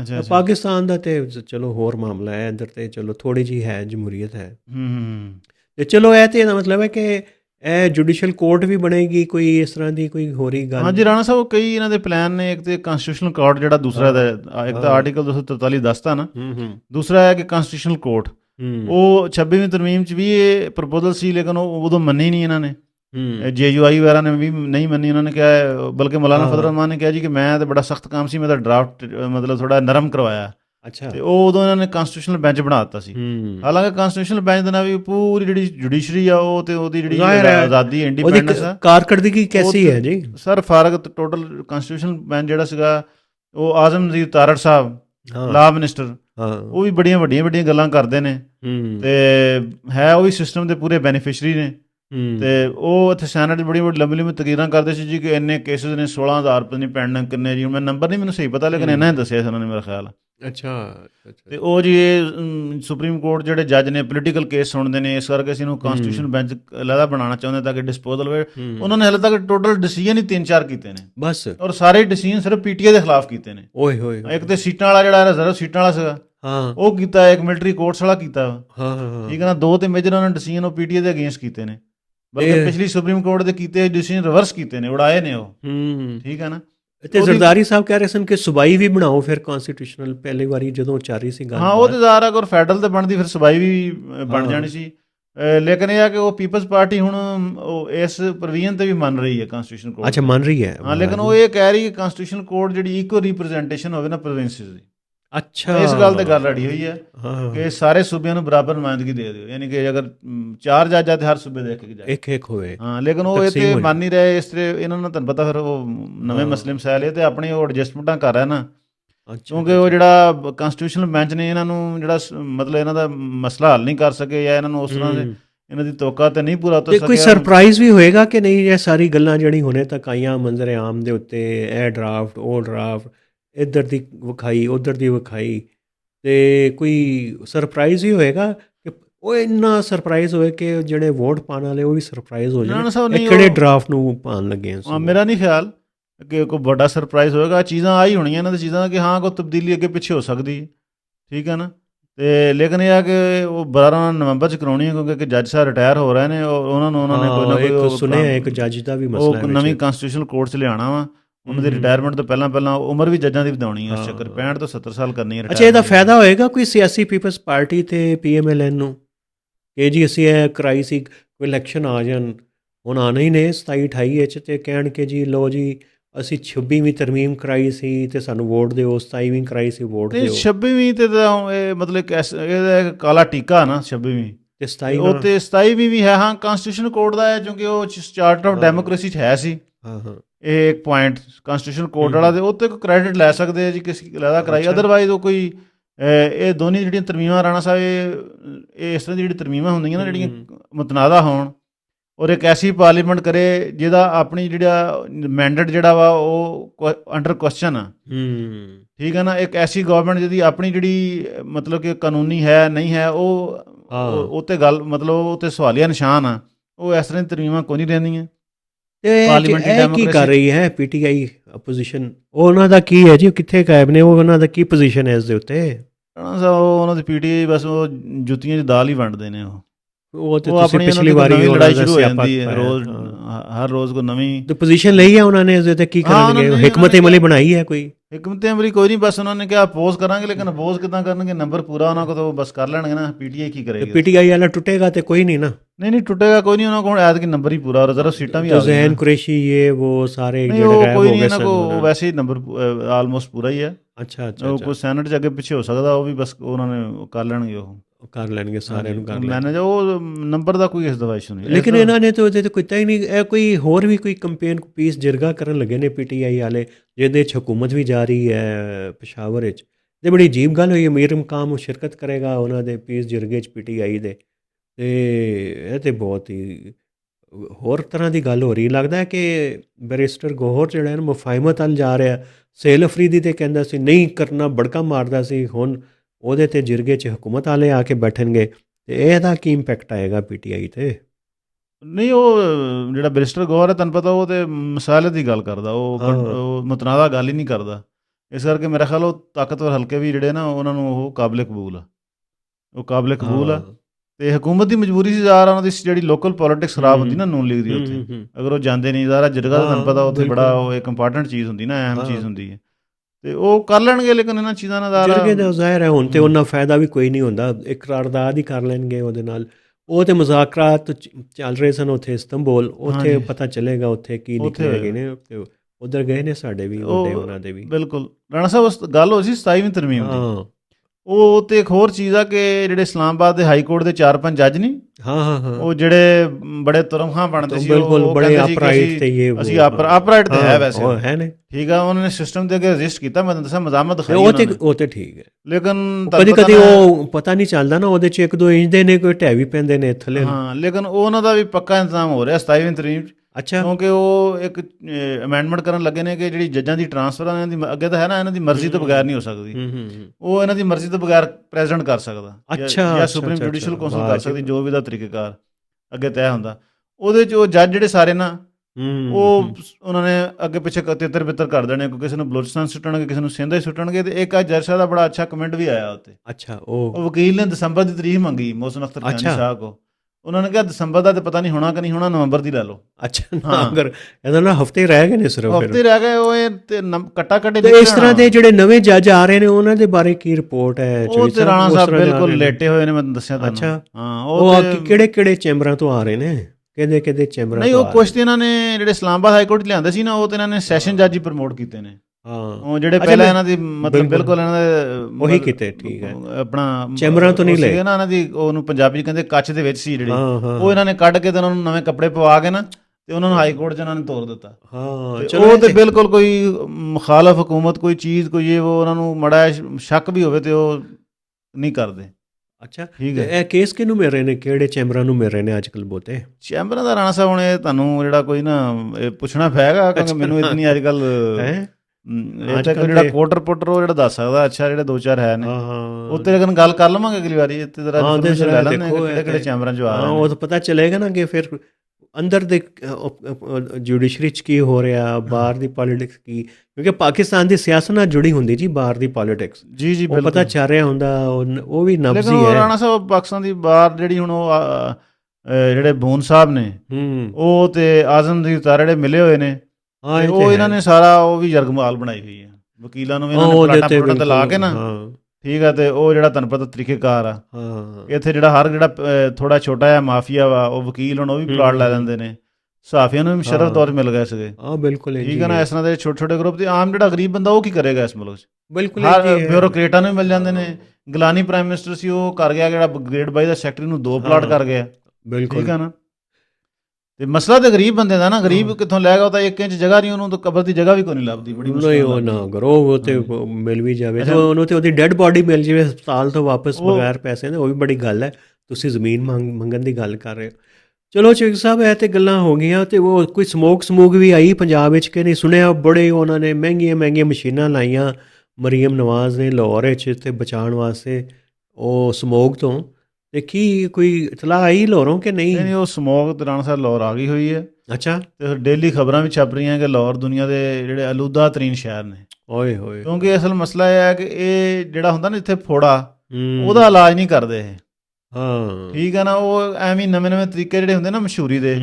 ਅੱਛਾ ਪਾਕਿਸਤਾਨ ਦਾ ਤੇ ਚਲੋ ਹੋਰ ਮਾਮਲਾ ਹੈ ਇੱਧਰ ਤੇ ਚਲੋ ਥੋੜੀ ਜੀ ਹੈ ਜਮਹੂਰੀਅਤ ਹੈ। ਹੂੰ ਤੇ ਚਲੋ ਇਹ ਤੇ ਇਹਦਾ ਮਤਲਬ ਹੈ ਕਿ ਇਹ ਜੁਡੀਸ਼ੀਅਲ ਕੋਰਟ ਵੀ ਬਣੇਗੀ ਕੋਈ ਇਸ ਤਰ੍ਹਾਂ ਦੀ ਕੋਈ ਹੋਰੀ ਗੱਲ ਹਾਂਜੀ ਰਾਣਾ ਸਾਹਿਬ ਕਈ ਇਹਨਾਂ ਦੇ ਪਲਾਨ ਨੇ ਇੱਕ ਤੇ ਕਨਸਟੀਟਿਊਸ਼ਨਲ ਕੋਰਟ ਜਿਹੜਾ ਦੂਸਰਾ ਦਾ ਇੱਕ ਤਾਂ। ਆਰਟੀਕਲ 243 ਦੱਸਦਾ ਨਾ। ਹੂੰ ਹੂੰ। ਦੂਸਰਾ ਹੈ ਕਿ ਕਨਸਟੀਟਿਊਸ਼ਨਲ ਕੋਰਟ ਉਹ 26ਵੀਂ ਤਰਮੀਮ ਚ ਵੀ ਇਹ ਪ੍ਰਪੋਜ਼ਲ ਸੀ ਲੇਕਿਨ ਉਹ ਉਦੋਂ ਮੰਨੀ ਨਹੀਂ ਇਹਨਾਂ ਨੇ। ਹੂੰ। ਜੇਯੂਆਈ ਵਗੈਰਾ ਨੇ ਵੀ ਨਹੀਂ ਮੰਨੀ ਉਹਨਾਂ ਨੇ ਕਿਹਾ ਹੈ, ਬਲਕਿ ਮੌਲਾਨਾ ਹਾਂ। ਫਜ਼ਲ ਰਹਿਮਾਨ ਨੇ ਕਿਹਾ ਜੀ ਕਿ ਮੈਂ ਤੇ ਬੜਾ ਸਖਤ ਕੰਮ ਸੀ ਮੈਂ ਤਾਂ ਡਰਾਫਟ ਮਤਲਬ ਥੋੜਾ ਨਰਮ ਕਰਵਾਇਆ। ਅੱਛਾ। ਤੇ ਉਹ ਉਦੋਂ ਇਹਨਾਂ ਨੇ ਕਨਸਟੀਟਿਊਸ਼ਨਲ ਬੈਂਚ ਬਣਾ ਦਿੱਤਾ ਸੀ। ਹਾਲਾਂਕਿ ਕਨਸਟੀਟਿਊਸ਼ਨਲ ਬੈਂਚ ਦੇ ਨਾਲ ਵੀ ਪੂਰੀ ਜਿਹੜੀ ਜੁਡੀਸ਼ਰੀ ਆ ਉਹ ਤੇ ਉਹਦੀ ਜਿਹੜੀ। ਆਜ਼ਾਦੀ ਇੰਡੀਪੈਂਡੈਂਸ ਆ। ਕਾਰਕਰਦਗੀ ਕੈਸੀ ਹੈ ਜੀ? ਸਰ ਫਾਰਗ ਟੋਟਲ ਕਨਸਟੀਟਿਊਸ਼ਨਲ ਬੈਂਚ ਜਿਹੜਾ ਸੀਗਾ ਉਹ ਆਜ਼ਮ ਨਜ਼ੀਰ ਤਾਰੜ ਸਾਹਿਬ ਲਾ ਮਿਨਿਸਟਰ ਉਹ ਵੀ ਬੜੀਆਂ ਵੱਡੀਆਂ ਵੱਡੀਆਂ ਗੱਲਾਂ ਕਰਦੇ ਨੇ। ਤੇ ਹੈ ਉਹ ਵੀ ਸਿਸਟਮ ਦੇ ਪੂਰੇ ਬੈਨੀਫੀਸ਼ਰੀ ਨੇ। ਤੇ ਉਹ ਇੱਥੇ ਸੈਨੇਟ 'ਚ ਬੜੀ ਵੱਡੀ ਲੰਬੀ ਲੰਬੀ ਤਕਰੀਰਾਂ ਕਰਦੇ ਸੀ ਜੀ ਕਿ ਇੰਨੇ ਕੇਸਿਸ ਨੇ 16000 ਰੁਪਏ ਨਹੀਂ ਪੈਣ ਕਿੰਨੇ ਜੀ ਮੈਂ ਨੰਬਰ ਨਹੀਂ ਮੈਨੂੰ ਸਹੀ ਪਤਾ ਲੇਕਿਨ। ਇਹਨਾਂ ਨੇ ਦੱਸਿਆ ਸੀ ਉਹਨਾਂ ਨੇ ਮੇਰਾ ਖਿਆਲ। ਅੱਛਾ ਤੇ ਉਹ ਜੀ ਸੁਪਰੀਮ ਕੋਰਟ ਜਿਹੜੇ ਜੱਜ ਨੇ ਪੋਲੀਟੀਕਲ ਕੇਸ ਸੁਣਦੇ ਨੇ ਇਸ ਕਰਕੇ ਅਸੀਂ ਨੂੰ ਕਨਸਟੀਟਿਊਸ਼ਨ ਬੈਂਚ ਲਹਿਦਾ ਬਣਾਉਣਾ ਚਾਹੁੰਦੇ ਤਾਂ ਕਿ ਡਿਸਪੋਜ਼ਲ ਹੋਵੇ। ਉਹਨਾਂ ਨੇ ਹਲੇ ਤੱਕ ਟੋਟਲ ਡਿਸੀਜਨ ਹੀ ਤਿੰਨ ਚਾਰ ਕੀਤੇ ਨੇ। ਬਸ। ਔਰ ਸਾਰੇ ਡਿਸੀਜਨ ਸਿਰਫ ਪੀਟੀਏ ਦੇ ਖਿਲਾਫ ਕੀਤੇ ਨੇ। ਓਏ ਹੋਏ। ਇੱਕ ਤੇ ਸੀਟਾਂ ਵਾਲਾ ਜਿਹੜਾ ਰਿਜ਼ਰਵ ਸੀਟਾਂ ਵਾਲਾ ਸੀਗਾ। ਹਾਂ। ਉਹ ਕੀਤਾ ਇੱਕ ਮਿਲਟਰੀ ਕੋਰਟਸ ਵਾਲਾ ਕੀਤਾ। ਹਾਂ ਹਾਂ। ਠੀਕ ਹੈ ਨਾ ਦੋ ਤੇ ਮੇਜਰ ਉਹਨਾਂ ਨੇ ਡਿਸੀਜਨ ਉਹ ਪੀਟੀਏ ਦੇ ਅਗੇਂਸਟ ਕੀਤੇ ਨੇ। ਬਲਕਿ ਪਿਛਲੀ ਸੁਪਰੀਮ ਕੋਰਟ ਦੇ ਕੀਤੇ ਡਿਸੀਜਨ ਰਿਵਰਸ ਕੀਤੇ ਨੇ ਉਡਾਏ ਨੇ ਉਹ। ਹੂੰ ਠੀਕ ਹੈ ਨਾ? ਤੇ ਜ਼ਰਦਾਰੀ ਸਾਹਿਬ ਕਹਿ ਰਹੇ ਸਨ ਕਿ ਸੁਬਾਈ ਵੀ ਬਣਾਓ ਫਿਰ ਕਨਸਟੀਟਿਊਸ਼ਨਲ ਪਹਿਲੀ ਵਾਰੀ ਜਦੋਂ ਰਹੀ ਸੀ ਗੱਲ ਹਾਂ ਉਹ ਤੇ ਜ਼ਾਹਰ ਕਿ ਫੈਡਰਲ ਤੇ ਬਣਦੀ ਫਿਰ ਸਬਾਈ ਵੀ ਬਣ। ਜਾਣੀ ਸੀ। ਲੇਕਿਨ ਇਹ ਆ ਕਿ ਉਹ ਪੀਪਲਸ ਪਾਰਟੀ ਹੁਣ ਉਹ ਇਸ ਪ੍ਰੋਵੀਜ਼ਨ ਤੇ ਵੀ ਮੰਨ ਰਹੀ ਹੈ ਕਨਸਟੀਟਿਊਸ਼ਨ ਕੋਰਟ ਅੱਛਾ ਮੰਨ ਰਹੀ ਹੈ। ਹਾਂ ਲੇਕਿਨ ਉਹ ਇਹ ਕਹਿ ਰਹੀ ਹੈ ਕਨਸਟੀਟਿਊਸ਼ਨ ਕੋਰਟ ਜਿਹੜੀ ਇਕੁਅਲ ਰਿਪਰੈਜ਼ੈਂਟੇਸ਼ਨ ਹੋਵੇ ਨਾ ਪ੍ਰੋਵਿੰਸਿਸ ਦੀ। ਅੱਛਾ। ਇਸ ਗੱਲ ਤੇ ਗੱਲ ਅੜੀ ਹੋਈ ਹੈ। ਕਿ ਸਾਰੇ ਸੂਬਿਆਂ ਨੂੰ ਬਰਾਬਰ ਨੁਮਾਇੰਦਗੀ ਦੇ ਦਿਓ। ਯਾਨੀ ਕਿ ਅਗਰ ਚਾਰ ਜੱਜ ਤੇ ਹਰ ਸੂਬੇ ਦੇ ਇੱਕ ਇੱਕ ਜੱਜ। ਇੱਕ ਇੱਕ ਹੋਵੇ ਹਾਂ ਲੇਕਿਨ ਉਹ ਹੋ ਮੰਨ ਨਹੀਂ ਰਹੇ ਇਸ ਤੇ ਇਹਨਾਂ ਨੂੰ ਤੁਹਾਨੂੰ ਪਤਾ ਫਿਰ ਉਹ ਨਵੇਂ ਹਾਂ। ਮਸਲੇ ਮਸਾਇਲ ਇਹ ਤੇ ਆਪਣੀ ਉਹ ਐਡਜਸਟਮੈਂਟਾਂ ਕਰ ਰਿਹਾ ਨਾ। ਕਿਉਂਕਿ ਉਹ ਜਿਹੜਾ ਕਨਸਟੀਟਿਊਸ਼ਨਲ ਬੈਂਚ ਨੇ ਇਹਨਾਂ ਨੂੰ ਜਿਹੜਾ ਮਤਲਬ ਇਹਨਾਂ ਦਾ ਮਸਲਾ ਹੱਲ ਨਹੀਂ ਕਰ ਸਕੇ ਜਾਂ ਇਹਨਾਂ ਨੂੰ ਉਸ ਤਰ੍ਹਾਂ ਦੇ। ਇਹਨਾਂ ਦੀ ਤੋਕਾ ਤੇ ਨਹੀਂ ਪੂਰਾ ਉਤਰ ਤੇ ਸਕਿਆ। ਕੋਈ ਸਰਪ੍ਰਾਈਜ਼ ਵੀ ਹੋਏਗਾ ਕਿ ਨਹੀਂ? ਇਹ ਸਾਰੀ ਗੱਲਾਂ ਜਿਹੜੀ ਹੁਣੇ ਤੱਕ ਆਈਆਂ ਮੰਜ਼ਰ ਆਮ ਦੇ ਉੱਤੇ ਇਹ ਡਰਾਫਟ ਉਹ ਡਰਾਫਟ ਇੱਧਰ ਦੀ ਵਿਖਾਈ ਉਧਰ ਦੀ ਵਿਖਾਈ ਤੇ ਕੋਈ ਸਰਪ੍ਰਾਈਜ਼ ਹੀ ਹੋਏਗਾ ਕਿ ਉਹ ਇੰਨਾ ਸਰਪ੍ਰਾਈਜ਼ ਹੋਏ ਕਿ ਜਿਹੜੇ ਵੋਟ ਪਾਣ ਵਾਲੇ ਉਹ ਵੀ ਸਰਪ੍ਰਾਈਜ਼ ਹੋ ਜਾਣ। ਕਿਹੜੇ ਉਹ- ਡਰਾਫਟ ਨੂੰ ਪਾਣ ਲੱਗੇ ਹਾਂ, ਮੇਰਾ ਨਹੀਂ ਖਿਆਲ ਕਿ ਕੋਈ ਵੱਡਾ ਸਰਪ੍ਰਾਈਜ਼ ਹੋਏਗਾ। ਚੀਜ਼ਾਂ ਆਈ ਹੋਣੀਆਂ ਇਹਨਾਂ ਦੀ ਚੀਜ਼ਾਂ ਕਿ ਹਾਂ ਕੋਈ ਤਬਦੀਲੀ ਅੱਗੇ ਪਿੱਛੇ ਹੋ ਸਕਦੀ ਹੈ। ਠੀਕ ਹੈ ਨਾ? ਤੇ ਲੇਕਿਨ ਇਹ ਆ ਕਿ ਉਹ 12 ਨਵੰਬਰ ਚ ਕਰਾਉਣੀ ਹੈ ਕਿਉਂਕਿ ਜੱਜ ਸਾਹਿਬ ਰਿਟਾਇਰ ਹੋ ਰਹੇ ਨੇ ਉਹਨਾਂ ਨੂੰ ਉਹਨਾਂ ਨੇ ਕੋਈ ਨਾ ਕੋਈ ਉਹ ਸੁਣਿਆ ਇੱਕ ਜੱਜ ਦਾ ਵੀ ਉਹ ਮਸਲਾ ਹੈ ਨਵੀਂ ਵਿੱਚ। ਕਨਸਟੀਟਿਊਸ਼ਨਲ ਕੋਰਟ ਚ ਲਿਆਣਾ ਵਾ। ਉਹਨਾਂ ਦੀ। ਰਿਟਾਇਰਮੈਂਟ ਤੋਂ ਪਹਿਲਾਂ ਪਹਿਲਾਂ ਉਮਰ ਵੀ ਜੱਜਾਂ ਦੀ ਵਧਾਉਣੀ ਹੈ ਹਾਂ। ਚੱਕਰ 65 ਤੋਂ 70 ਸਾਲ ਕਰਨੀ ਹੈ ਅੱਛਾ ਇਹਦਾ। ਫਾਇਦਾ ਹੋਏਗਾ ਕੋਈ ਸਿਆਸੀ ਪੀਪਲਸ ਪਾਰਟੀ ਤੇ ਪੀਐਮਐਲਐਨ ਨੂੰ ਕਿ ਜੀ ਅਸੀਂ ਇਹ ਕਰਾਈ ਸੀ ਕੋਈ ਇਲੈਕਸ਼ਨ ਆ ਜਾਣ ਹੁਣ ਆਉਣਾ ਹੀ ਨੇ 27 28 ਵਿੱਚ ਤੇ ਕਹਿਣ ਕਿ ਜੀ ਲੋ ਜੀ ਅਸੀਂ 26ਵੀਂ ਤਰਮੀਮ ਕਰਾਈ ਸੀ ਤੇ ਸਾਨੂੰ ਵੋਟ ਦਿਓ 27ਵੀਂ ਕਰਾਈ ਸੀ ਵੋਟ ਤੇ ਦਿਓ 26ਵੀਂ ਤੇ ਤਾਂ ਇਹ ਮਤਲਬ ਇਹਦਾ ਇੱਕ ਕਾਲਾ ਟੀਕਾ ਨਾ 26ਵੀਂ ਤੇ 27 ਉਹ ਤੇ 27ਵੀਂ ਵੀ ਹੈ ਹਾਂ ਕਨਸਟੀਟਿਊਸ਼ਨ ਕੋਰਟ ਦਾ ਹੈ ਕਿਉਂਕਿ ਉਹ ਚਾਰਟਰ ਆਫ। ਡੈਮੋਕ੍ਰੇਸੀ ਚ ਹੈ ਸੀ ਇਹ ਇੱਕ ਪੁਆਇੰਟ ਕਨਸਟੀਟਿਊਸ਼ਨ ਕੋਰਟ। ਵਾਲਾ ਤੇ ਉਹ ਤੇ ਕੋਈ ਕ੍ਰੈਡਿਟ ਲੈ ਸਕਦੇ ਆ ਜੀ ਕਿਸ ਲੈਦਾ ਕਰਾਈ। ਅਦਰਵਾਈਜ਼ ਉਹ ਕੋਈ ਇਹ ਦੋਨੀ ਜਿਹੜੀਆਂ ਤਰਮੀਮਾਂ ਰਾਣਾ ਸਾਹਿਬ ਇਹ ਇਸ ਤਰ੍ਹਾਂ ਦੀ ਜਿਹੜੀ ਤਰਮੀਮਾਂ ਹੁੰਦੀਆਂ ਨਾ ਜਿਹੜੀਆਂ। ਮਤਨਾਦਾ ਹੋਣ ਔਰ ਇੱਕ ਐਸੀ ਪਾਰਲੀਮੈਂਟ ਕਰੇ ਜਿਹਦਾ ਆਪਣੀ ਜਿਹੜਾ ਮੈਂਡੇਟ ਜਿਹੜਾ ਵਾ ਉਹ ਅੰਡਰ ਕੁਐਸਚਨ ਆ ਹੂੰ ਠੀਕ ਹੈ ਨਾ ਇੱਕ ਐਸੀ ਗਵਰਨਮੈਂਟ ਜਿਹਦੀ ਆਪਣੀ ਜਿਹੜੀ ਮਤਲਬ ਕਿ ਕਾਨੂੰਨੀ ਹੈ ਨਹੀਂ ਹੈ ਉਹ ਹਾਂ। ਉਹ ਉਹ ਤੇ ਗੱਲ ਮਤਲਬ ਉਹ ਤੇ ਸਵਾਲੀਆ ਨਿਸ਼ਾਨ ਆ ਉਹ ਇਸ ਤਰ੍ਹਾਂ ਦੀ ਤਰਮੀਮਾਂ ਕੋਈ ਨਹੀਂ ਰਹਿੰਦੀਆਂ ਤੇ ਇਹ Parliamentary ਇਹ ਕੀ ਕਰ ਰਹੀ ਹੈ ਪੀਟੀਆਈ ਆਪੋਜੀਸ਼ਨ ਉਹਨਾਂ ਦਾ ਕੀ ਹੈ ਜੀ? ਉਹ ਕਿੱਥੇ ਕਾਇਬ ਨੇ? ਉਹ ਉਹਨਾਂ ਦਾ ਕੀ ਪੋਜੀਸ਼ਨ ਹੈ ਇਸ ਦੇ ਉੱਤੇ? ਰਾਣਾ ਸਾਹਿਬ ਉਹ ਉਹਨਾਂ ਦੀ ਪੀਟੀਆਈ ਬਸ ਉਹ ਜੁੱਤੀਆਂ 'ਚ ਦਾਲ ਹੀ ਵੰਡਦੇ ਨੇ ਉਹ। ਉਹ ਤੇ ਤੁਸੀਂ ਆਪਣੀ ਪਿਛਲੀ ਉਹਨਾਂ ਵਾਰੀ ਦੀ ਉਹਨਾਂ ਲੜਾਈ ਦਾ ਸ਼ੁਰੂ ਹੋ ਜਾਂਦੀ ਹੈ ਰੋਜ਼ ਹਰ ਰੋਜ਼ ਕੋ ਨਵੀਂ ਤੇ ਪੋਜੀਸ਼ਨ ਲਈ ਹੈ ਉਹਨਾਂ ਨੇ ਉਹਦੇ ਤੇ ਕੀ ਉਹਨਾਂ ਕਰਨਗੇ ਹਕਮਤ ਅਮਲੀ ਬਣਾਈ ਹੈ ਕੋਈ? ਹਕਮਤ ਅਮਰੀ ਕੋਈ ਨਹੀਂ ਬਸ ਉਹਨਾਂ ਨੇ ਕਿਹਾ ਅਪੋਜ਼ ਕਰਾਂਗੇ ਲੇਕਿਨ ਅਪੋਜ਼ ਕਿਦਾਂ ਕਰਨਗੇ ਨੰਬਰ ਪੂਰਾ ਉਹਨਾਂ ਕੋਲ ਤਾਂ ਬਸ ਕਰ ਲੈਣਗੇ ਨਾ ਪੀਟੀਆਈ ਕੀ ਕਰੇਗੀ? ਪੀਟੀਆਈ ਵਾਲਾ ਟੁੱਟੇਗਾ ਤੇ ਕੋਈ ਨਹੀਂ ਨਾ। ਨਹੀਂ ਨਹੀਂ ਟੁੱਟੇਗਾ ਕੋਈ ਨਹੀਂ ਉਹਨਾਂ ਕੋਲ ਐਤ ਕੀ ਨੰਬਰ ਹੀ ਪੂਰਾ ਔਰ ਜ਼ਰਾ ਸੀਟਾਂ ਵੀ ਆ ਗਈਆਂ। ਜ਼ੈਨ ਕੁਰੈਸ਼ੀ ਇਹ ਉਹ ਸਾਰੇ ਜਿਹੜੇ ਗਾਇਬ ਹੋ ਗਏ ਸਨ ਉਹਨਾਂ ਕੋਲ ਵੈਸੇ ਹੀ ਨੰਬਰ ਆਲਮੋਸਟ ਪੂਰਾ ਹੀ ਹੈ। ਅੱਛਾ ਅੱਛਾ ਉਹ ਕੋਈ ਸੈਨੇਟ ਚ ਅੱਗੇ ਪਿੱਛੇ ਹੋ ਸਕਦਾ ਉਹ ਵੀ ਬਸ ਉਹਨਾਂ ਨੇ ਕਰ ਲੈਣਗੇ ਉਹ। ਕਰ ਲੈਣਗੇ ਸਾਰਿਆਂ ਨੂੰ ਕਰ ਲੈਣਗੇ। ਮੈਨੇਜਰ ਉਹ ਨੰਬਰ ਦਾ ਕੋਈ ਇਸ ਦਾ ਇਸ਼ੂ ਨਹੀਂ ਲੇਕਿਨ ਇਹਨਾਂ ਨੇ ਤਾਂ ਉਹਦੇ ਤੇ ਕੀਤਾ ਹੀ ਨਹੀਂ ਇਹ ਕੋਈ ਹੋਰ ਵੀ ਕੋਈ ਕੰਪੇਨ ਪੀਸ ਜਿਰਗਾ ਕਰਨ ਲੱਗੇ ਨੇ ਪੀਟੀਆਈ ਵਾਲੇ ਜਿਹਦੇ ਚ ਹਕੂਮਤ ਵੀ ਜਾ ਰਹੀ ਹੈ ਪਸ਼ਾਵਰ ਵਿੱਚ। ਤੇ ਬੜੀ ਅਜੀਬ ਗੱਲ ਹੋਈ ਅਮੀਰ ਮਕਾਮ ਉਹ ਸ਼ਿਰਕਤ ਕਰੇਗਾ ਉਹਨਾਂ ਦੇ ਪੀਸ ਜਿਰਗੇ ਚ ਪੀਟੀਆਈ ਦੇ। ਤੇ ਇਹ ਤੇ ਬਹੁਤ ਹੀ ਹੋਰ ਤਰ੍ਹਾਂ ਦੀ ਗੱਲ ਹੋ ਰਹੀ। ਲੱਗਦਾ ਹੈ ਕਿ ਬੈਰਿਸਟਰ ਗੋਹਰ ਜਿਹੜਾ ਹੈ ਮੁਫਾਹਿਮਤ ਵੱਲ ਜਾ ਰਿਹਾ। ਸੇਲ ਅਫਰੀਦੀ ਤੇ ਕਹਿੰਦਾ ਸੀ ਨਹੀਂ ਕਰਨਾ ਬੜਕਾ ਮਾਰਦਾ ਸੀ ਹੁਣ ਉਹਦੇ ਤੇ ਜਿਰਗੇ ਚ ਹਕੂਮਤ ਵਾਲੇ ਆ ਕੇ ਬੈਠਣਗੇ ਤੇ ਇਹਦਾ ਕੀ ਇੰਪੈਕਟ ਆਏਗਾ ਪੀਟੀਆਈ ਤੇ? ਨਹੀਂ ਉਹ ਜਿਹੜਾ ਬੈਰਿਸਟਰ ਗੌਰ ਹੈ ਤੁਹਾਨੂੰ ਪਤਾ ਉਹ ਤੇ ਮਸਾਲੇ ਦੀ ਗੱਲ ਕਰਦਾ। ਉਹ ਮਤਨਾਦਾ ਗੱਲ ਹੀ ਨਹੀਂ ਕਰਦਾ। ਇਸ ਕਰਕੇ ਮੇਰਾ ਖਿਆਲ ਉਹ ਤਾਕਤਵਰ ਹਲਕੇ ਵੀ ਜਿਹੜੇ ਨਾ ਉਹਨਾਂ ਨੂੰ ਉਹ ਕਾਬਲੇ ਕਬੂਲ ਆ। ਉਹ ਕਾਬਲੇ ਕਬੂਲ ਆ। ਤੇ ਹਕੂਮਤ ਦੀ ਮਜਬੂਰੀ ਸੀ ਜ਼ਾਰਾ ਉਹਨਾਂ ਦੀ ਜਿਹੜੀ ਲੋਕਲ ਪੋਲਿਟਿਕਸ ਖਰਾਬ ਹੁੰਦੀ ਨਾ ਨੂਨ ਲੀਗ ਦੀ ਉੱਥੇ। ਅਗਰ ਉਹ ਜਾਂਦੇ ਨਹੀਂ ਜ਼ਾਰਾ ਜਿਰਗਾ ਤੁਹਾਨੂੰ ਪਤਾ ਉੱਥੇ। ਬੜਾ ਉਹ ਇੱਕ ਇੰਪੋਰਟੈਂਟ ਚੀਜ਼ ਹੁੰਦੀ ਨਾ ਅਹਿਮ। ਚੀਜ਼ ਹੁੰਦੀ ਹੈ। ਤੇ ਉਹ ਕਰ ਲੈਣਗੇ ਲੇਕਿਨ ਇਹਨਾਂ ਚੀਜ਼ਾਂ ਨਾਲ ਜ਼ਾਰਾ ਜਿਰਗੇ ਦਾ ਜ਼ਾਹਿਰ ਹੈ ਹੁਣ ਤੇ। ਉਹਨਾਂ ਫਾਇਦਾ ਵੀ ਕੋਈ ਨਹੀਂ ਹੁੰਦਾ। ਇਕਰਾਰਦਾਦ ਹੀ ਕਰ ਲੈਣਗੇ ਉਹਦੇ ਨਾਲ। ਉਹ ਤੇ ਮੁਜ਼ਾਕਰਾਤ ਚੱਲ ਰਹੇ ਸਨ ਉੱਥੇ ਇਸਤੰਬੁਲ। ਉੱਥੇ। ਪਤਾ ਚੱਲੇਗਾ ਉੱਥੇ ਕੀ ਉੱਥੇ ਨਿਕਲੇ ਹੈਗੇ ਨੇ ਉਧਰ ਗਏ ਨੇ ਸਾਡੇ ਵੀ ਵੱਡੇ ਉਹਨਾਂ ਦੇ ਵੀ। ਬਿਲਕੁਲ। ਰਾਣਾ ਸਾਹਿਬ ਉਸ ਗੱਲ ਹੋ ਸੀ 27ਵੀਂ ਤਰਮੀਮ ਦੀ? ਹਾਂ। ਉਹ ਤੇ ਇੱਕ ਹੋਰ ਚੀਜ਼ ਆ ਕਿ ਜਿਹੜੇ ਇਸਲਾਮਾਬਾਦ ਦੇ ਹਾਈ ਕੋਰਟ ਦੇ ਚਾਰ ਪੰਜ ਜੱਜ ਨਹੀਂ ਹਾਂ ਹਾਂ ਹਾਂ ਉਹ ਜਿਹੜੇ ਬੜੇ ਤੁਰਮਖਾਂ ਬਣਦੇ ਸੀ ਉਹ- ਬਿਲਕੁਲ ਬੜੇ ਅਸੀਂ- ਤੇ ਇਹ ਅਸੀਂ ਅਪਰ ਹਾਂ। ਅਪਰਾਈਟ ਤੇ ਹੈ ਵੈਸੇ ਉਹ ਹੈ ਨੇ ਠੀਕ ਆ ਉਹਨਾਂ ਨੇ ਸਿਸਟਮ ਦੇ ਅੱਗੇ ਰਜਿਸਟ ਕੀਤਾ ਮੈਂ ਦੱਸਿਆ ਮਜ਼ਾਮਤ ਖਾਈ ਉਹ ਤੇ। ਉਹ ਤੇ ਠੀਕ ਹੈ ਲੇਕਿਨ ਕਦੀ ਕਦੀ ਉਹ ਪਤਾ ਨਹੀਂ ਚੱਲਦਾ ਨਾ ਉਹਦੇ ਚ ਇੱਕ ਦੋ ਇੰਚ ਦੇ ਨੇ ਕੋਈ ਢਹਿ ਵੀ ਪੈਂਦੇ ਨੇ ਥੱਲੇ। ਹਾਂ ਲੇਕਿਨ ਉਹਨਾਂ ਦਾ ਵੀ ਪੱਕਾ ਇੰਤਜ਼ਾਮ ਹੋ ਰਿਹਾ 27ਵੀਂ ਤਰੀਕ ਅੱਛਾ। ਕਿਉਂਕਿ ਉਹ ਇੱਕ ਅਮੈਂਡਮੈਂਟ ਕਰਨ ਲੱਗੇ ਨੇ ਕਿ ਜਿਹੜੀ ਜੱਜਾਂ ਦੀ ਟਰਾਂਸਫਰ ਇਹਨਾਂ ਦੀ ਅੱਗੇ ਤਾਂ ਹੈ ਨਾ ਇਹਨਾਂ ਦੀ ਮਰਜ਼ੀ ਤੋਂ ਬਗੈਰ ਨਹੀਂ ਹੋ ਸਕਦੀ। ਉਹ ਇਹਨਾਂ ਦੀ ਮਰਜ਼ੀ ਤੋਂ ਬਗੈਰ ਪ੍ਰੈਜ਼ੀਡੈਂਟ ਕਰ ਸਕਦਾ। ਅੱਛਾ, ਜਾਂ ਸੁਪਰੀਮ ਜੁਡੀਸ਼ੀਅਲ ਵਾਹ ਕਰ। ਸਕਦੀ ਜੋ ਵੀ ਦਾ ਤਰੀਕੇਕਾਰ ਅੱਗੇ ਤੈਅ ਹੁੰਦਾ। ਉਹਦੇ ਚ ਉਹ ਜੱਜ ਜਿਹੜੇ ਸਾਰੇ ਨਾ ਉਹ ਉਹਨਾਂ ਨੇ ਅੱਗੇ ਪਿੱਛੇ ਤਿੱਤਰ ਬਿੱਤਰ ਕਰ ਦੇਣੇ ਕੋਈ ਕਿਸੇ ਨੂੰ ਬਲੋਚਿਸਤਾਨ ਸੁੱਟਣਗੇ ਕਿਸੇ ਨੂੰ ਸਿੰਧਾ ਹੀ ਸੁੱਟਣਗੇ ਤੇ ਇੱਕ ਆ ਜਰਸ਼ਾ ਦਾ ਬੜਾ ਅੱਛਾ ਕਮੈਂਟ ਵੀ ਆਇਆ ਉੱਤੇ ਅੱਛਾ ਉਹ ਵਕੀਲ ਨੇ ਦਸੰਬਰ ਦੀ ਤਰੀਕ ਮੰਗੀ ਮੋਹਸਨ ਅਖਤਰ ਖਾਨੀ। ਸਾਹਿਬ ਕੋ। ਉਹਨਾਂ ਨੇ ਕਿਹਾ ਦਸੰਬਰ ਦਾ ਤੇ ਪਤਾ ਨਹੀਂ ਹੋਣਾ ਕਿ ਨਹੀਂ ਹੋਣਾ ਨਵੰਬਰ ਦੀ ਲੈ ਲਓ। ਅੱਛਾ ਹਾਂ। ਅਗਰ ਇਹਦਾ ਨਾ ਹਫ਼ਤੇ ਰਹਿ ਗਏ ਨੇ ਸਿਰਫ ਹਫ਼ਤੇ ਰਹਿ ਗਏ ਉਹ ਤੇ ਕੱਟਾ ਕੱਟੇ ਇਸ ਤਰ੍ਹਾਂ ਦੇ ਜਿਹੜੇ ਨਵੇਂ ਜੱਜ ਆ ਰਹੇ ਨੇ ਉਹਨਾਂ ਦੇ ਬਾਰੇ ਕੀ ਰਿਪੋਰਟ ਹੈ ਉਹ ਤੇ ਰਾਣਾ ਸਾਹਿਬ ਬਿਲਕੁਲ। ਲੇਟੇ ਹੋਏ ਨੇ ਮੈਂ ਤੁਹਾਨੂੰ ਦੱਸਿਆ ਤੁਹਾਨੂੰ। ਅੱਛਾ। ਹਾਂ ਉਹ ਉਹ ਕਿਹੜੇ ਕਿਹੜੇ ਚੈਂਬਰਾਂ ਤੋਂ ਆ ਰਹੇ ਨੇ? ਕਿਹਦੇ ਕਿਹਦੇ ਚੈਂਬਰਾਂ ਨਹੀਂ ਤੋਂ ਉਹ ਆ ਕੁਛ ਤੇ ਇਹਨਾਂ ਨੇ ਜਿਹੜੇ ਇਸਲਾਮਾਬਾਦ ਹਾਈ ਕੋਰਟ ਲਿਆਂਦੇ ਸੀ ਨਾ ਉਹ ਤੇ ਇਹਨਾਂ ਨੇ ਸੈਸ਼ਨ ਜੱਜ ਹੀ ਪ੍ਰਮੋਟ ਕੀਤੇ ਨੇ। ਹਾਂ ਉਹ ਜਿਹੜੇ ਪਹਿਲਾਂ ਇਹਨਾਂ ਦੀ ਮਤਲਬ ਬਿਲਕੁਲ। ਇਹਨਾਂ ਦੇ ਉਹੀ ਕੀਤੇ, ਠੀਕ ਹੈ। ਆਪਣਾ ਚੈਂਬਰਾਂ ਤੋਂ ਨਹੀਂ ਲਏ। ਨਾ ਇਹਨਾਂ ਦੀ ਉਹਨੂੰ ਪੰਜਾਬੀ ਚ ਕਹਿੰਦੇ ਕੱਚ ਦੇ ਵਿੱਚ ਸੀ ਜਿਹੜੀ ਉਹ ਇਹਨਾਂ ਨੇ ਕੱਢ ਕੇ ਤੇ ਉਹਨਾਂ ਨੂੰ ਨਵੇਂ ਕੱਪੜੇ ਪਵਾ ਕੇ ਨਾ ਤੇ ਉਹਨਾਂ ਨੂੰ ਹਾਈ ਕੋਰਟ ਚ ਇਹਨਾਂ ਨੇ ਤੋਰ ਦਿੱਤਾ ਹਾਂ ਚਲੋ ਉਹ ਤੇ ਬਿਲਕੁਲ ਕੋਈ ਮੁਖਾਲਫ ਹਕੂਮਤ ਕੋਈ ਚੀਜ਼ ਕੋਈ ਇਹ ਉਹ ਉਹਨਾਂ ਨੂੰ ਮੜਾ ਸ਼ੱਕ ਵੀ ਹੋਵੇ ਤੇ ਉਹ ਨਹੀਂ ਕਰਦੇ ਅੱਛਾ ਇਹ ਕੇਸ ਕਿਹਨੂੰ ਮਿਲ ਰਹੇ ਨੇ ਕਿਹੜੇ ਚੈਂਬਰਾਂ ਨੂੰ ਮਿਲ ਰਹੇ ਨੇ ਅੱਜ ਕੱਲ ਬੋਤੇ ਚੈਂਬਰਾਂ ਦਾ ਰਾਣਾ ਸਾਹਿਬ ਹੁਣ ਇਹ ਤੁਹਾਨੂੰ ਜਿਹੜਾ ਕੋਈ ਨਾ ਇਹ ਪੁੱਛਣਾ ਪਏਗਾ ਕਿਉਂਕਿ। ਮੈਨੂੰ ਇਤਨੀ ਅੱਜ ਕੱਲ ਹੈ ਇਹ ਤਾਂ ਜਿਹੜਾ ਦੇ- ਕੋਟਰ ਪੁੱਟਰ ਉਹ ਜਿਹੜਾ ਦੱਸ ਸਕਦਾ ਅੱਛਾ ਜਿਹੜੇ ਦੋ ਚਾਰ ਹੈ ਨੇ। ਉੱਤੇ ਲੇਕਿਨ ਗੱਲ ਕਰ ਲਵਾਂਗੇ ਅਗਲੀ ਵਾਰੀ ਇੱਥੇ ਜ਼ਰਾ ਜ਼ਰਾ ਲੈ ਲੈਂਦੇ ਕਿਹੜੇ ਕਿਹੜੇ ਚੈਂਬਰਾਂ ਚ ਆ ਹਾਂ ਉਹ ਤਾਂ ਪਤਾ ਚੱਲੇਗਾ ਨਾ ਕਿ ਫਿਰ ਅੰਦਰ ਦੇ ਜੁਡੀਸ਼ਰੀ ਚ ਕੀ ਹੋ ਰਿਹਾ ਬਾਹਰ ਦੀ ਪੋਲਿਟਿਕਸ ਕੀ? ਕਿਉਂਕਿ ਪਾਕਿਸਤਾਨ ਦੀ ਸਿਆਸਤ ਨਾਲ ਜੁੜੀ ਹੁੰਦੀ ਜੀ ਬਾਹਰ ਦੀ ਪੋਲਿਟਿਕਸ ਜੀ ਜੀ ਉਹ ਪਤਾ ਚੱਲ ਰਿਹਾ ਹੁੰਦਾ ਉਹ ਵੀ ਨਬਜ਼ੀ ਲੇਕਿਨ ਹੈ। ਰਾਣਾ ਸਾਹਿਬ ਪਾਕਿਸਤਾਨ ਦੀ ਬਾਹਰ ਜਿਹੜੀ ਹੁਣ ਉਹ ਜਿਹੜੇ ਬੂਨ ਸਾਹਿਬ ਨੇ ਉਹ ਤੇ ਆਜ਼ਮਦੀਨ ਤਾਰੇ ਜਿਹੜੇ ਮਿਲੇ ਹੋਏ ਨੇ ਹਾਂ ਇਹ ਉਹ ਇਹਨਾਂ। ਨੇ ਸਾਰਾ ਉਹ ਵੀ ਜਰਗਮਾਲ ਬਣਾਈ ਹੋਈ ਹੈ। ਵਕੀਲਾਂ ਨੂੰ ਇਹਨਾਂ ਨੇ ਪਲਾਟਾ ਪਲਾਟਾ ਤੇ ਲਾ ਕੇ ਨਾ। ਠੀਕ ਹੈ ਤੇ ਉਹ ਜਿਹੜਾ ਤੁਹਾਨੂੰ ਪਤਾ ਤਰੀਕੇਕਾਰ ਆ। ਹਾਂ ਇੱਥੇ ਜਿਹੜਾ ਹਰ ਜਿਹੜਾ ਥੋੜਾ ਛੋਟਾ ਜਿਹਾ ਮਾਫੀਆ ਵਾ ਉਹ ਵਕੀਲ ਹੁਣ ਉਹ ਵੀ ਪਲਾਟ ਲੈ। ਲੈਂਦੇ ਨੇ। ਸਾਫੀਆਂ ਨੂੰ ਵੀ ਸ਼ਰਫ। ਤੌਰ ਮਿਲ ਗਏ ਸੀਗੇ। ਹਾਂ ਬਿਲਕੁਲ ਠੀਕ ਹੈ ਨਾ ਇਸ ਤਰ੍ਹਾਂ ਦੇ ਛੋਟੇ ਛੋਟੇ ਗਰੁੱਪ ਤੇ ਆਮ ਜਿਹੜਾ ਗਰੀਬ ਬੰਦਾ ਉਹ ਕੀ ਕਰੇਗਾ ਇਸ ਮੁਲਕ 'ਚ? ਬਿਲਕੁਲ ਹਰ ਇਹ। ਬਿਊਰੋਕਰੇਟਾਂ ਨੂੰ ਮਿਲ ਜਾਂਦੇ ਨੇ। ਗਲਾਨੀ ਪ੍ਰਾਈਮ ਮਿਨਿਸਟਰ ਸੀ ਉਹ ਕਰ ਗਿਆ ਜਿਹੜਾ ਗ੍ਰੇਡ ਬਾਈ ਦਾ ਸੈਕਟਰੀ ਨੂੰ ਦੋ ਪਲਾਟ। ਕਰ ਗਿਆ। ਬਿਲਕੁਲ। ਠੀਕ ਹੈ ਨਾ? ਤੇ ਮਸਲਾ ਤੇ ਗਰੀਬ ਬੰਦੇ ਦਾ ਨਾ ਗਰੀਬ। ਕਿੱਥੋਂ ਲੈ ਗਿਆ ਉਹ ਤਾਂ ਇੱਕ ਇੰਚ ਜਗ੍ਹਾ ਨਹੀਂ ਉਹਨੂੰ ਤਾਂ ਕਬਰ ਦੀ ਜਗ੍ਹਾ ਵੀ ਕੋਈ ਨਹੀਂ ਲੱਭਦੀ ਬੜੀ ਮੁਸ਼ਕਿਲ ਨਹੀਂ ਉਹ ਨਾ ਕਰੋ ਉਹ ਤੇ। ਮਿਲ ਵੀ ਜਾਵੇ ਤੇ। ਉਹਨੂੰ ਤੇ ਉਹਦੀ ਡੈੱਡ ਬਾਡੀ ਮਿਲ ਜਾਵੇ ਹਸਪਤਾਲ ਤੋਂ ਵਾਪਸ ਬਗੈਰ ਪੈਸੇ ਦੇ ਉਹ ਵੀ ਬੜੀ ਗੱਲ ਹੈ ਤੁਸੀਂ ਜ਼ਮੀਨ ਮੰਗ ਮੰਗਣ ਦੀ ਗੱਲ ਕਰ ਰਹੇ ਹੋ ਚਲੋ ਚਿਕ ਸਾਹਿਬ ਇਹ ਤੇ ਗੱਲਾਂ ਹੋ ਗਈਆਂ ਤੇ ਉਹ ਕੋਈ ਸਮੋਕ ਸਮੂਕ ਵੀ ਆਈ ਪੰਜਾਬ ਵਿੱਚ ਕਿ ਨਹੀਂ ਸੁਣਿਆ ਬੜੇ ਉਹਨਾਂ ਨੇ ਮਹਿੰਗੀਆਂ ਮਹਿੰਗੀਆਂ ਮਸ਼ੀਨਾਂ ਲਾਈਆਂ ਮਰੀਮ ਨਵਾਜ਼ ਨੇ ਲਾਹੌਰ ਵਿੱਚ ਤੇ ਬਚਾਉਣ ਵਾਸਤੇ ਉਹ ਸਮੋਕ ਤੋਂ ਤੇ ਕੀ ਕੋਈ ਇਤਲਾਹ ਆਈ ਲਾਹੌਰੋਂ ਕਿ ਨਹੀਂ? ਨਹੀਂ ਉਹ ਸਮੋਗ ਦੌਰਾਨ ਸਾਰ ਲਾਹੌਰ ਆ ਗਈ ਹੋਈ ਹੈ। ਅੱਛਾ। ਤੇ ਡੇਲੀ ਖਬਰਾਂ ਵੀ ਛਪ ਰਹੀਆਂ ਕਿ ਲਾਹੌਰ ਦੁਨੀਆ ਦੇ ਜਿਹੜੇ ਅਲੂਦਾ ਤਰੀਨ ਸ਼ਹਿਰ ਨੇ। ਓਏ ਹੋਏ। ਕਿਉਂਕਿ ਅਸਲ ਮਸਲਾ ਇਹ ਹੈ ਕਿ ਇਹ ਜਿਹੜਾ ਹੁੰਦਾ ਨਾ ਇੱਥੇ ਫੋੜਾ। ਉਹਦਾ ਇਲਾਜ ਨਹੀਂ ਕਰਦੇ ਇਹ। ਹਾਂ। ਠੀਕ ਹੈ ਨਾ ਉਹ ਐਵੇਂ ਨਵੇਂ ਨਵੇਂ ਤਰੀਕੇ ਜਿਹੜੇ ਹੁੰਦੇ ਨਾ ਮਸ਼ਹੂਰੀ ਦੇ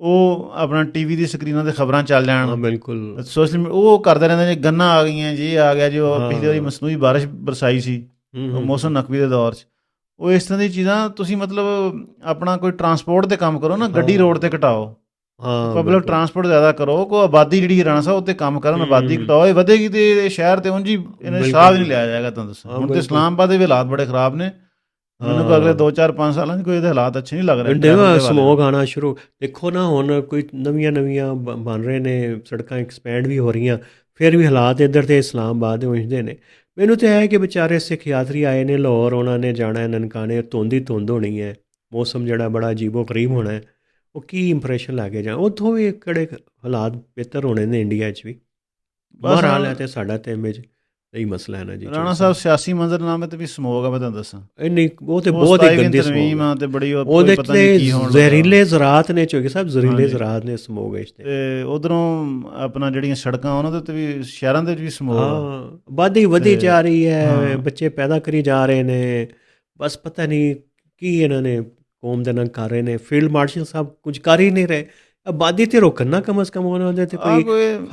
ਉਹ ਆਪਣਾ ਟੀਵੀ ਦੀ ਸਕਰੀਨਾਂ ਤੇ ਖਬਰਾਂ ਚੱਲ ਹਾਂ ਜਾਣ ਬਿਲਕੁਲ। ਸੋਸ਼ਲ ਉਹ ਕਰਦੇ ਰਹਿੰਦੇ ਨੇ ਗੰਨਾ ਆ ਗਈਆਂ ਜੀ ਆ ਗਿਆ ਜੋ ਹਾਂ। ਪਿਛਲੀ ਵਾਰੀ ਮਸਨੂਈ ਬਾਰਿਸ਼ ਬਰਸਾਈ ਸੀ ਉਹ ਮੌਸਮ ਨਕਵੀ ਦੇ ਦੌਰ 'ਚ। ਉਹ ਇਸ ਤਰ੍ਹਾਂ ਦੀ ਚੀਜ਼ਾਂ ਤੁਸੀਂ ਮਤਲਬ ਆਪਣਾ ਕੋਈ ਟਰਾਂਸਪੋਰਟ ਤੇ ਕੰਮ ਕਰੋ ਨਾ ਗੱਡੀ। ਰੋਡ ਤੇ ਘਟਾਓ ਹਾਂ ਪਬਲਿਕ। ਟਰਾਂਸਪੋਰਟ ਜ਼ਿਆਦਾ ਕਰੋ ਕੋ ਆਬਾਦੀ ਜਿਹੜੀ ਰਾਣਾ ਸਾਹਿਬ ਉੱਤੇ ਕੰਮ ਕਰਨ। ਆਬਾਦੀ ਘਟਾਓ ਇਹ ਵਧੇਗੀ ਤੇ ਇਹ ਸ਼ਹਿਰ ਤੇ ਉਂਝ ਹੀ ਇਹਨੇ। ਸਾਹ ਵੀ ਨਹੀਂ ਲਿਆ ਜਾਏਗਾ ਤੁਹਾਨੂੰ ਦੱਸਾਂ ਹੁਣ ਤੇ। ਇਸਲਾਮਾਬਾਦ ਦੇ ਹਾਲਾਤ ਬੜੇ ਖਰਾਬ ਨੇ ਮੈਨੂੰ ਹਾਂ। ਅਗਲੇ 2 4 5 ਸਾਲਾਂ 'ਚ ਕੋਈ ਇਹਦੇ ਹਾਲਾਤ ਅੱਛੇ ਨਹੀਂ ਲੱਗ ਰਹੇ ਦੇ ਵਾਲੇ। ਸਮੋਗ ਆਣਾ ਸ਼ੁਰੂ ਦੇਖੋ ਨਾ ਹੁਣ ਕੋਈ ਨਵੀਆਂ ਨਵੀਆਂ ਬਣ ਰਹੇ ਨੇ ਸੜਕਾਂ ਐਕਸਪੈਂਡ ਵੀ ਹੋ ਰਹੀਆਂ ਫਿਰ ਵੀ ਹਾਲਾਤ ਇੱਧਰ ਤੇ ਇਸਲਾਮਾਬਾਦ ਦੇ ਉੰਝਦੇ ਨੇ ਮੈਨੂੰ ਤੇ ਹੈ ਕਿ ਵਿਚਾਰੇ ਸਿੱਖ ਯਾਤਰੀ ਆਏ ਨੇ ਲਾਹੌਰ ਉਹਨਾਂ ਨੇ ਜਾਣਾ ਹੈ ਨਨਕਾਣੇ ਧੁੰਦ ਧੁੰਦ ਹੋਣੀ ਹੈ ਮੌਸਮ ਜਿਹੜਾ ਬੜਾ ਅਜੀਬੋ ਗਰੀਬ ਹੋਣਾ ਹੈ ਉਹ ਕੀ ਇੰਪ੍ਰੈਸ਼ਨ ਲੈ ਕੇ ਜਾ ਉੱਥੋਂ ਵੀ ਕਿਹੜੇ ਹਾਲਾਤ ਬਿਹਤਰ ਹੋਣੇ ਨੇ ਇੰਡੀਆ 'ਚ ਵੀ? ਹਾਂ। ਹੈ ਤੇ ਸਾਡਾ ਤੇ ਇਮੇਜ ਦਾ ਹੀ ਮਸਲਾ ਹੈ ਨਾ ਜੀ ਰਾਣਾ ਸਾਹਿਬ ਸਿਆਸੀ ਮੰਜ਼ਰਨਾਮੇ ਤੇ ਵੀ ਸਮੋਗ ਆ ਮੈਂ ਤੁਹਾਨੂੰ ਦੱਸਾਂ ਇੰਨੀ ਉਹ ਤੇ ਬਹੁਤ ਹੀ 27ਵੀਂ ਗੰਦੀ ਸਮੋਗ ਆ ਤੇ ਬੜੀ ਉਹ ਪਤਾ ਨਹੀਂ ਕੀ ਹੋਣ ਤੇ। ਜ਼ਹਿਰੀਲੇ ਜ਼ਰਾਤ ਨੇ ਚੋਗੇ ਸਾਹਿਬ ਜ਼ਹਿਰੀਲੇ। ਜ਼ਰਾਤ ਨੇ ਸਮੋਗ ਇਸ ਤੇ ਤੇ ਉਧਰੋਂ ਆਪਣਾ ਜਿਹੜੀਆਂ ਸੜਕਾਂ ਉਹਨਾਂ ਉੱਤੇ ਵੀ ਸ਼ਹਿਰਾਂ ਦੇ ਵਿੱਚ ਵੀ ਸਮੋਗ ਆ। ਹਾਂ ਵਾਧੀ ਵਧੀ ਤੇ- ਜਾ ਰਹੀ ਹਾਂ। ਬੱਚੇ ਪੈਦਾ ਕਰੀ ਜਾ ਰਹੇ ਨੇ ਬਸ ਪਤਾ ਨਹੀਂ ਕੀ ਇਹਨਾਂ ਨੇ ਕੌਮ ਦੇ ਨਾਲ ਕਰ ਰਹੇ ਨੇ ਫੀਲਡ ਮਾਰਸ਼ਲ ਸਾਹਿਬ ਕੁਝ ਕਰ ਹੀ ਨਹੀਂ ਰਹੇ ਆਬਾਦੀ ਤੇ ਰੋਕਣ ਨਾ ਕਮ ਅਸ ਕਮ ਉਹਨਾਂ ਦੇ ਤੇ ਕੋਈ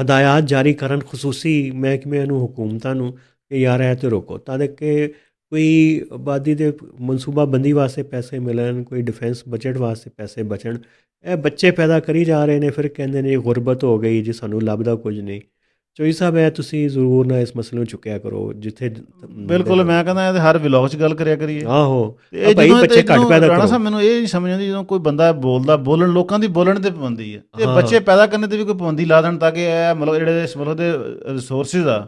ਹਦਾਇਤ ਜਾਰੀ ਕਰਨ ਖਸੂਸੀ ਮਹਿਕਮੇ ਨੂੰ ਹਕੂਮਤਾਂ ਨੂੰ ਕਿ ਯਾਰ ਇਹ ਤੇ ਰੋਕੋ। ਤਾਂ ਦੇ ਕਿ ਕੋਈ ਆਬਾਦੀ ਦੇ ਮਨਸੂਬਾ ਬੰਦੀ ਵਾਸਤੇ ਪੈਸੇ ਮਿਲਣ ਕੋਈ ਡਿਫੈਂਸ ਬਜਟ ਵਾਸਤੇ ਪੈਸੇ ਬਚਣ ਇਹ ਬੱਚੇ ਪੈਦਾ ਕਰੀ ਜਾ ਰਹੇ ਨੇ ਫਿਰ ਕਹਿੰਦੇ ਨੇ ਗੁਰਬਤ ਹੋ ਗਈ ਜੀ ਸਾਨੂੰ ਲੱਭਦਾ ਕੁਝ ਨਹੀਂ। ਚੋਈ ਸਾਹਿਬ ਹੈ ਤੁਸੀਂ ਜ਼ਰੂਰ ਨਾ ਇਸ ਮਸਲੇ ਨੂੰ ਚੁੱਕਿਆ ਕਰੋ ਜਿੱਥੇ ਬਿਲਕੁਲ ਮੈਂ ਕਹਿੰਦਾ ਇਹ ਹਰ ਵਲੌਗ 'ਚ ਗੱਲ ਕਰਿਆ ਕਰੀਏ। ਆਹੋ ਆ ਭਾਈ ਬੱਚੇ ਘੱਟ ਪੈਦਾ ਕਰੋ। ਸਾਹਿਬ ਮੈਨੂੰ ਇਹ ਨਹੀਂ ਸਮਝ ਆਉਂਦੀ ਜਦੋਂ ਕੋਈ ਬੰਦਾ ਬੋਲਦਾ ਬੋਲਣ ਲੋਕਾਂ ਦੀ ਬੋਲਣ ਤੇ ਪਾਬੰਦੀ ਹੈ ਤੇ। ਬੱਚੇ ਪੈਦਾ ਕਰਨ ਤੇ ਵੀ ਕੋਈ ਪਾਬੰਦੀ ਲਾ ਦੇਣ ਤਾਂ ਕਿ ਇਹ ਮਤਲਬ ਜਿਹੜੇ ਇਸ ਮੁਲਕ ਦੇ ਰਿਸੋਰਸਸ ਆ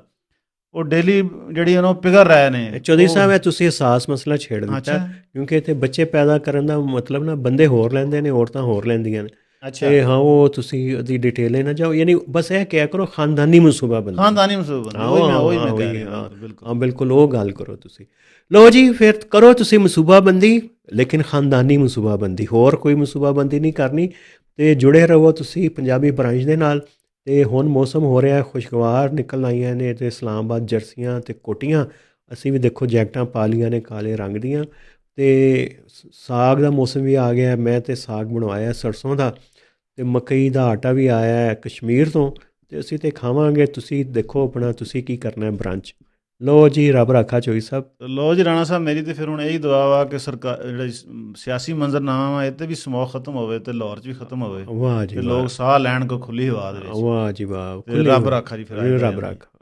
ਉਹ ਡੇਲੀ ਜਿਹੜੀ ਉਹਨਾਂ ਪਿਘਲ ਰਹੇ ਨੇ। ਚੌਧਰੀ ਸਾਹਿਬ ਹੈ ਤੁਸੀਂ ਅਹਿਸਾਸ ਮਸਲਾ ਛੇੜ ਦਿੱਤਾ ਕਿਉਂਕਿ ਇੱਥੇ ਬੱਚੇ ਪੈਦਾ ਕਰਨ ਦਾ ਮਤਲਬ ਨਾ ਬੰਦੇ ਹੋਰ ਲੈਂਦੇ ਨੇ ਔਰਤਾਂ ਹੋਰ ਲੈਂਦੀਆਂ ਨੇ। ਅੱਛਾ। ਤੇ ਹਾਂ ਉਹ ਤੁਸੀਂ ਉਹਦੀ ਡਿਟੇਲ ਨਾ ਜਾਓ। ਯਾਨੀ ਬਸ ਇਹ ਕਿਹਾ ਕਰੋ ਖਾਨਦਾਨੀ ਮਨਸੂਬਾ ਬੰਦੀ ਖਾਨਦਾਨੀ ਮਸੂਬ ਹਾਂ, ਉਹੀ ਮੈਂ ਉਹੀ ਹਾਂ, ਮੈਂ ਕਹਿ ਰਿਹਾ। ਬਿਲਕੁਲ। ਹਾਂ ਬਿਲਕੁਲ ਉਹ ਗੱਲ ਕਰੋ ਤੁਸੀਂ। ਲੋ ਜੀ ਫਿਰ ਕਰੋ ਤੁਸੀਂ ਮਨਸੂਬਾਬੰਦੀ ਲੇਕਿਨ ਖਾਨਦਾਨੀ ਮਨਸੂਬਾਬੰਦੀ ਹੋਰ ਕੋਈ ਮਨਸੂਬਾਬੰਦੀ ਨਹੀਂ ਕਰਨੀ। ਤੇ ਜੁੜੇ ਰਹੋ ਤੁਸੀਂ ਪੰਜਾਬੀ ਬ੍ਰਾਂਚ ਦੇ ਨਾਲ। ਤੇ ਹੁਣ ਮੌਸਮ ਹੋ ਰਿਹਾ ਖੁਸ਼ਗਵਾਰ ਨਿਕਲ ਆਈਆਂ ਨੇ ਤੇ ਇਸਲਾਮਾਬਾਦ ਜਰਸੀਆਂ ਤੇ ਕੋਟੀਆਂ। ਅਸੀਂ ਵੀ ਦੇਖੋ ਜੈਕਟਾਂ ਪਾ ਲੀਆਂ ਨੇ ਕਾਲੇ ਰੰਗ ਦੀਆਂ। ਤੇ ਸਾਗ ਦਾ ਮੌਸਮ ਵੀ ਆ ਗਿਆ। ਮੈਂ ਤੇ ਸਾਗ ਬਣਵਾਇਆ ਸਰਸੋਂ ਦਾ। ਤੇ ਮਕਈ ਦਾ ਆਟਾ ਵੀ ਆਇਆ ਹੈ ਕਸ਼ਮੀਰ ਤੋਂ ਤੇ ਅਸੀਂ ਤੇ ਖਾਵਾਂਗੇ ਤੁਸੀਂ ਦੇਖੋ ਆਪਣਾ ਤੁਸੀਂ ਕੀ ਕਰਨਾ ਹੈ ਬ੍ਰਾਂਚ ਲੋ ਜੀ ਰੱਬ ਰਾਖਾ ਚੋਈ ਸਾਹਿਬ ਲੋ ਜੀ ਰਾਣਾ ਸਾਹਿਬ ਮੇਰੀ ਤੇ ਫਿਰ ਹੁਣ ਇਹੀ ਦੁਆ ਵਾ ਕਿ ਸਰਕਾਰ ਜਿਹੜਾ ਸਿਆਸੀ ਮੰਜ਼ਰਨਾਮਾ ਇਹ ਤੇ ਵੀ ਸਮੋਕ ਖਤਮ ਹੋਵੇ ਤੇ ਲਾਹੌਰ 'ਚ ਵੀ ਖਤਮ ਹੋਵੇ ਵਾਹ ਜੀ ਤੇ ਲੋਕ ਸਾਹ ਲੈਣ ਕੋ ਖੁੱਲੀ ਹਵਾ ਦੇ ਵਿੱਚ। ਵਾਹ ਜੀ ਵਾਹ ਰੱਬ ਰਾਖਾ ਜੀ ਫਿਰ ਰੱਬ। ਰਾਖਾ।